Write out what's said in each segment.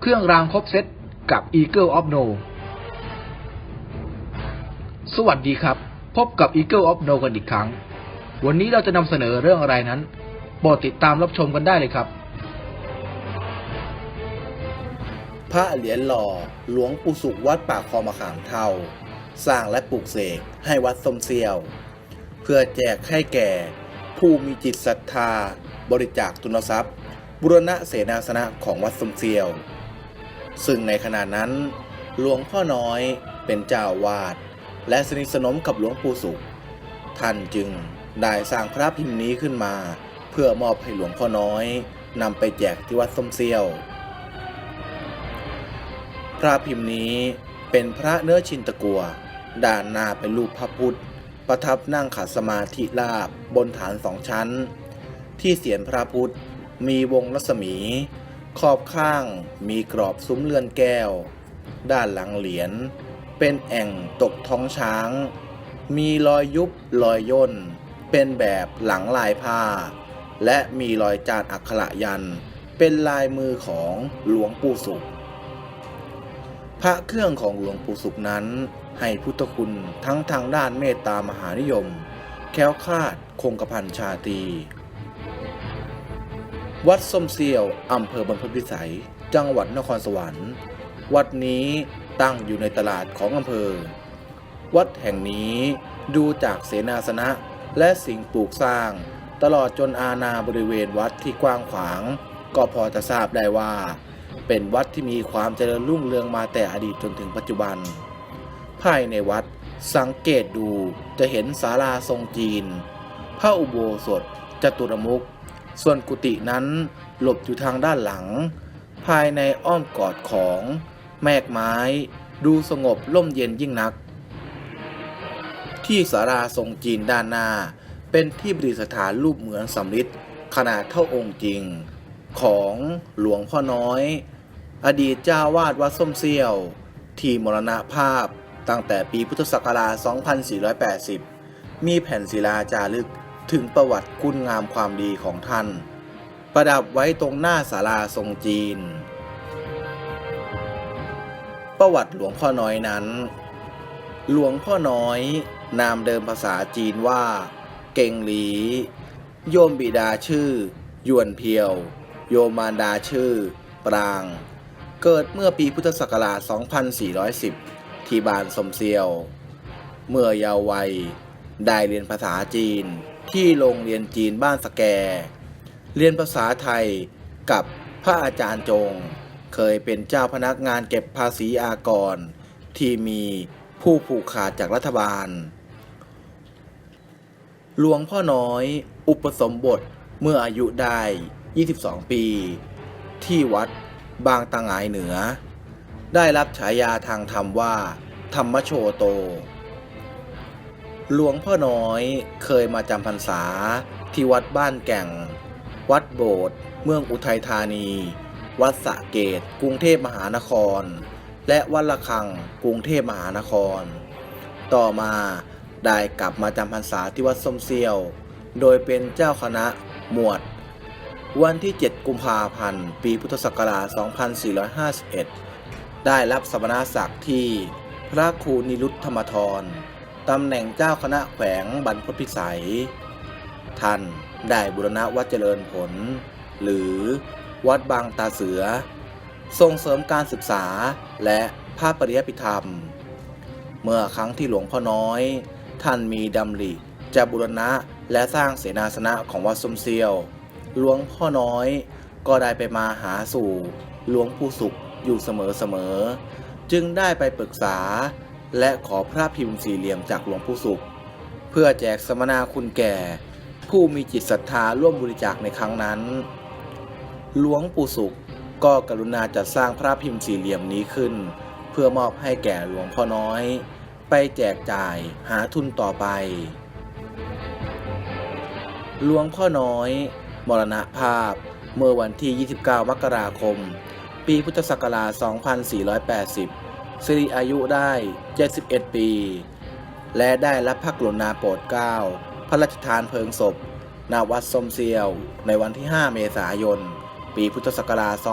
เครื่องรางครบเซตกับ Eagle of No สวัสดีครับ พบกับ Eagle of No กันอีกครั้ง วันนี้เราจะนำเสนอเรื่องอะไรนั้นโปรดติดตามรับชมกันได้เลยครับพระเหรียญหล่อหลวงปู่สุขวัดป่าคอมะขามเท่า สร้างและปลูกเสกให้วัดสมเซียว เพื่อแจกให้แก่ ผู้มีจิตศรัทธา บริจาคทุนทรัพย์ บุรณะเสนาสนะของวัดสมเซียว ซึ่งในขณะนั้น หลวงพ่อน้อยเป็นเจ้าวาด และสนิทสนมกับหลวงปู่สุข ท่านจึงได้สร้างพระพิมพ์นี้ขึ้นมา เพื่อมอบให้หลวงพ่อน้อยนำไปแจกที่วัดสมเซียว พระพิมพ์นี้เป็นพระเนื้อชินตะกัว ด้านหน้าเป็นรูปพระพุทธ ประทับนั่งขัดสมาธิราบบนฐานสองชั้น ที่เสียนพระพุทธมีวงรัศมี ขอบข้างมีกรอบซุ้มเรือนแก้ว ด้านหลังเหรียญเป็นแอ่งตกท้องช้าง มีรอยยุบรอยย่น เป็นแบบหลังลายผ้า และมีรอยจานอักขระยัน เป็นลายมือของหลวงปู่สุข พระเครื่องของหลวงปู่สุขนั้น ให้พุทธคุณทั้งทางด้านเมตตามหานิยม แค้วคาดคงกระพันชาตี วัดส้มเซียว อำเภอบรรพตพิสัย จังหวัดนครสวรรค์ วัดนี้ตั้งอยู่ในตลาดของอำเภอ วัดแห่งนี้ดูจากเสนาสนะและสิ่งปลูกสร้าง ตลอดจนอาณาบริเวณวัดที่กว้างขวาง ก็พอจะทราบได้ว่า เป็นวัดที่มีความเจริญรุ่งเรืองมาแต่อดีตจนถึงปัจจุบัน ภายในวัดสังเกตดูจะเห็นศาลาทรงจีน พระอุโบสถจตุรมุข ส่วนกุฏินั้นหลบอยู่ทางด้านหลัง ภายในอ้อมกอดของแมกไม้ ดูสงบร่มเย็นยิ่งนัก ที่ศาลาทรงจีนด้านหน้า เป็นที่ประดิษฐานรูปเหมือนสำริดขนาดเท่าองค์จริง ของหลวงพ่อน้อย อดีตเจ้าวาดวัดส้มเซี่ยว ที่มรณภาพตั้งแต่ปีพุทธศักราช 2480 มีแผ่นศิลาจารึก ถึงประวัติคุณงามความดีของท่าน ประดับไว้ตรงหน้าศาลาทรงจีน ประวัติหลวงพ่อน้อยนั้น หลวงพ่อน้อย นามเดิมภาษาจีนว่า เก่งหลี โยมบิดาชื่อ ยวนเพียว โยมมารดาชื่อ ปราง เกิดเมื่อปีพุทธศักราช 2410 ที่บ้านสมเซียว เมื่อเยาว์วัยได้เรียนภาษาจีน ที่โรงเรียนจีนบ้านสแก เรียนภาษาไทยกับพระอาจารย์จง เคยเป็นเจ้าพนักงานเก็บภาษีอากร ที่มีผู้ผูกขาดจากรัฐบาล หลวงพ่อน้อยอุปสมบทเมื่ออายุได้ 22 ปี ที่วัดบางตะหงายเหนือ ได้รับฉายาทางธรรมว่า ธรรมโชโต หลวงพ่อน้อยเคยมาจำพรรษาที่วัดบ้านแก่ง วัดโบสถ์เมืองอุทัยธานี วัดสะเกตกรุงเทพมหานคร และวัดละคังกรุงเทพมหานคร ต่อมาได้กลับมาจำพรรษาที่วัดส้มเซียว โดยเป็นเจ้าคณะหมวด วันที่ 7 กุมภาพันธ์ ปีพุทธศักราช 2451 ได้รับสมณศักดิ์ที่พระครูนิรุตธรรมทร ตำแหน่งเจ้าคณะแขวงบรรพตพิสัย ท่านได้บุรณะวัดเจริญผล หรือวัดบางตาเสือ ส่งเสริมการศึกษาและภาพปริยพิธรรม เมื่อครั้งที่หลวงพ่อน้อย ท่านมีดำริจะบุรณะและสร้างเสนาสนะของวัดสมเซียว หลวงพ่อน้อยก็ได้ไปมาหาสู่หลวงปู่สุขอยู่เสมอๆ จึงได้ไปปรึกษา และขอพระพิมพ์สี่เหลี่ยมจากหลวงปู่สุข เพื่อแจกสมนาคุณแก่ ผู้มีจิตศรัทธาร่วมบริจาคในครั้งนั้น หลวงปู่สุขก็กรุณาจัดสร้างพระพิมพ์สี่เหลี่ยมนี้ขึ้น เพื่อมอบให้แก่หลวงพ่อน้อย ไปแจกจ่ายหาทุนต่อไป หลวงพ่อน้อย มรณภาพเมื่อวันที่ 29 มกราคม ปีพุทธศักราช 2480 สิริอายุได้ 71 ปี และได้รับพระกรุณาโปรดเกล้าพระราชทานเพลิงศพณวัดสมเซียว ในวันที่ 5 เมษายน ปีพุทธศักราช 2482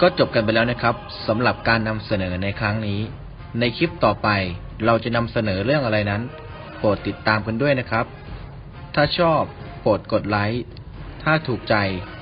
ก็จบกันไปแล้วนะครับสำหรับการนำเสนอในครั้งนี้ ในคลิปต่อไปเราจะนำเสนอเรื่องอะไรนั้น โปรดติดตามกันด้วยนะครับ ถ้าชอบโปรดกดไลค์ถ้าถูกใจ